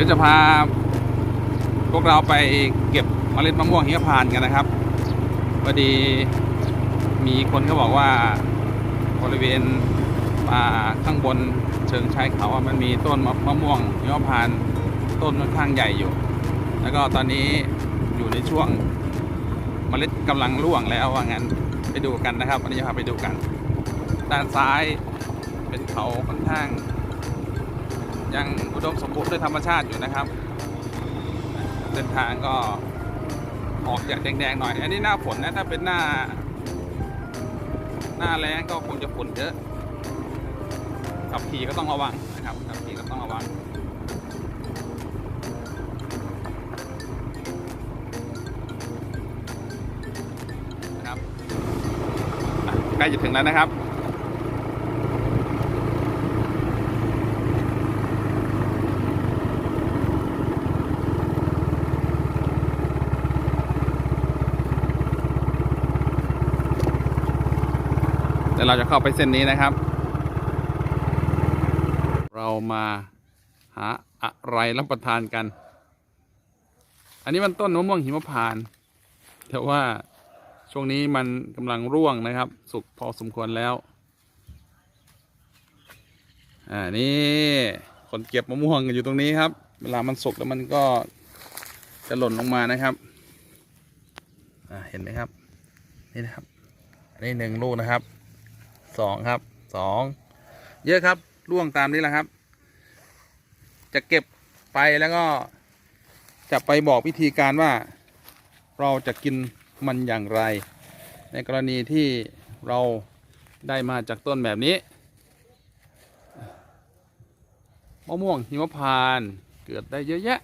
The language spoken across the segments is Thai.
ดี๋ยวจะพา พวกเราไปเก็บเมล็ดมะม่วงหิมพานต์กันนะครับพอดีมีคนเขาบอกว่าบริเวณป่าข้างบนเชิงชายเขาอะมันมีต้นมะม่วงหิมพานต์ต้นค่อนข้างใหญ่อยู่ แล้วก็ตอนนี้อยู่ในช่วงเมล็ดกำลังร่วงแล้วว่างั้นไปดูกันนะครับวันนี้จะพาไปดูกัน ด้านซ้ายเป็นเขาค่อนข้าง ยังอุดมสมบูรณ์ด้วยธรรมชาติอยู่นะครับเส้นทางก็ออกจากแดงๆหน่อย อันนี้หน้าฝนนะถ้าเป็นหน้า หน้าแล้งก็คงจะฝนเยอะขับขี่ก็ต้องระวังนะครับขับขี่ก็ต้องระวังนะครับใกล้จะถึงแล้วนะครับ เดี๋ยวเราจะเข้าไปเส้นนี้นะครับ เรามาหาอะไรรับประทานกัน อันนี้มันต้นมะม่วงหิมพานต์แต่ว่าช่วงนี้มันกำลังร่วงนะครับ สุกพอสมควรแล้วอ่านี่คนเก็บมะม่วงอยู่ตรงนี้ครับ เวลามันสุกแล้วมันก็จะหล่นลงมานะครับอ่าเห็นไหมครับ นี่นะครับ อันนี้หนึ่งลูกนะครับ สองครับสองเยอะครับร่วงตามนี้แหละครับ จะเก็บไปแล้วก็จะไปบอกวิธีการว่า เราจะกินมันอย่างไร ในกรณีที่เราได้มาจากต้นแบบนี้มะม่วงหิมพานต์เกิดได้เยอะแยะ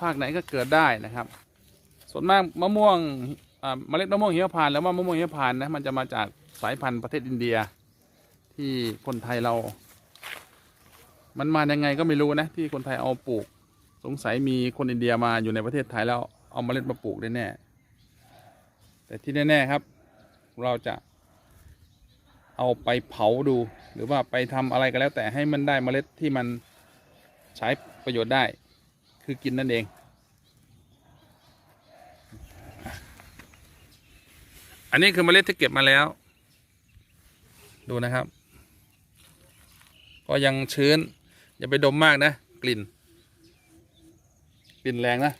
ภาคไหนก็เกิดได้นะครับ ส่วนมากมะม่วง เมล็ดมะม่วงหิมพานต์แล้วว่ามะม่วงหิมพานต์นะมันจะมาจากสายพันธุ์ประเทศอินเดีย ที่คนไทยเรา มันมายังไงก็ไม่รู้นะ ที่คนไทยเอาปลูก สงสัยมีคนอินเดียมาอยู่ในประเทศไทยแล้วเอาเมล็ดมาปลูกได้แน่แต่ที่แน่ๆครับ เราจะเอาไปเผาดู หรือว่าไปทำอะไรก็แล้วแต่ให้มันได้เมล็ดที่มันใช้ประโยชน์ได้ คือกินนั่นเอง อันนี้คือเมล็ดที่เก็บมาแล้ว ดูนะครับ ก็ยังชื้น อย่าไปดมมากนะ กลิ่น กลิ่นแรงนะ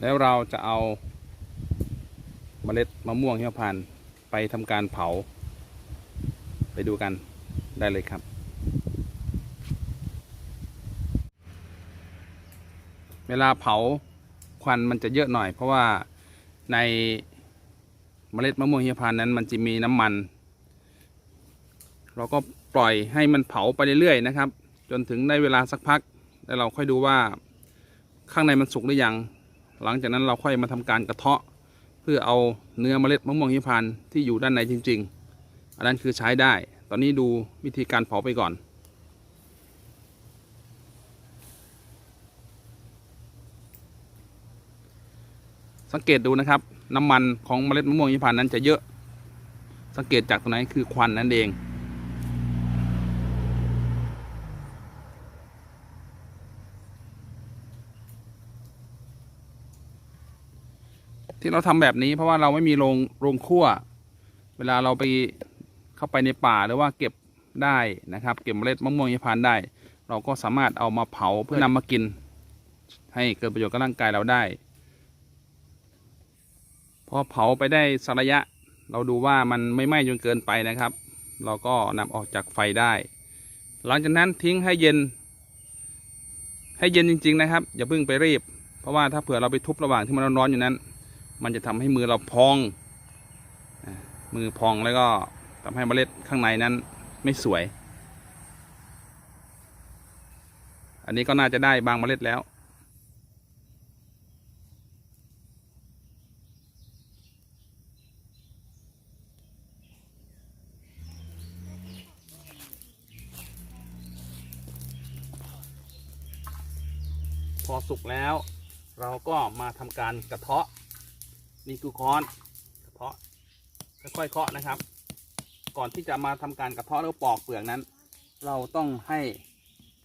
แล้วเราจะเอาเมล็ดมะม่วงหิมพานต์ไปทำการเผา ไปดูกันได้เลยครับ เวลาเผาควันมันจะเยอะหน่อย เพราะว่าในเมล็ดมะม่วงหิมพานต์นั้นมันจะมีน้ำมัน เราก็ปล่อยให้มันเผาไปเรื่อยๆนะครับ จนถึงได้เวลาสักพัก แล้วเราค่อยดูว่าข้างในมันสุกหรือยัง หลังจากนั้นเราค่อยมาทำการกระเทาะ เพื่อเอาเนื้อเมล็ดมะม่วงหิมพานต์ที่อยู่ด้านในจริง ๆ อันนั้นคือใช้ได้ ตอนนี้ดูวิธีการเผาไปก่อนสังเกตดูนะครับ น้ำมันของเมล็ดมะม่วงหิมพานนั้นจะเยอะ สังเกตจากตรงไหนคือควันนั่นเอง ที่เราทำแบบนี้เพราะว่าเราไม่มีโรงโรงคั่ว เวลาเราไปเข้าไปในป่าหรือว่าเก็บได้นะครับ เก็บเมล็ดมะม่วงหิมพานต์ได้ เราก็สามารถเอามาเผาเพื่อนำมากิน ให้เกิดประโยชน์กับร่างกายเราได้ พอเผาไปได้สักระยะ เราดูว่ามันไม่ไหม้จนเกินไปนะครับ เราก็นำออกจากไฟได้ หลังจากนั้นทิ้งให้เย็น ให้เย็นจริง ๆ นะครับ อย่าเพิ่งไปรีบ เพราะว่าถ้าเผื่อเราไปทุบระหว่างที่มันร้อนๆอยู่นั้น มันจะทำให้มือเราพอง มือพองแล้วก็ทำให้เมล็ดข้างในนั้นไม่สวย อันนี้ก็น่าจะได้บางเมล็ดแล้วพอสุกแล้วเราก็มาทำการกระเทาะ นี่คือคอนกระเทาะค่อยๆเคาะนะครับ ก่อนที่จะมาทำการกระเทาะแล้วปอกเปลือกนั้น เราต้องให้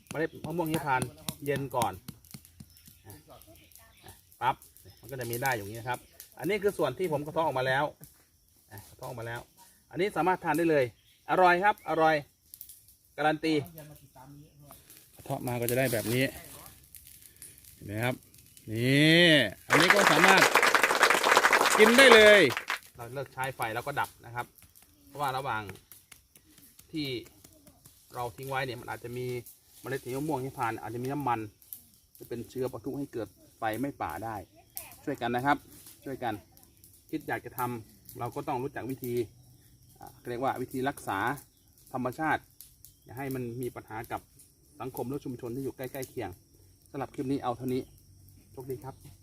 เมล็ดมะม่วงหิมพานเย็นก่อนปั๊บมันก็จะมีได้อย่างนี้นะครับ อันนี้คือส่วนที่ผมกระเทาะออกมาแล้วกระเทาะออกมาแล้ว อันนี้สามารถทานได้เลย อร่อยครับ อร่อย การันตีกระเทาะมาก็จะได้แบบนี้เห็นไหมครับ นี่ อันนี้ก็สามารถ กินได้เลย เราเลิกใช้ไฟแล้วก็ดับนะครับ เพราะว่าระหว่างที่เราทิ้งไว้เนี่ยมันอาจจะมีเมล็ดมะม่วงที่ผ่านอาจจะมีน้ำมันจะเป็นเชื้อปะทุให้เกิดไฟไม่ป่าได้ ช่วยกันนะครับ ช่วยกันคิดอยากจะทำเราก็ต้องรู้จักวิธีเรียกว่าวิธีรักษาธรรมชาติ อย่าให้มันมีปัญหากับสังคมและชุมชนที่อยู่ใกล้ๆเคียงสำหรับคลิปนี้เอาเท่านี้โชคดีครับ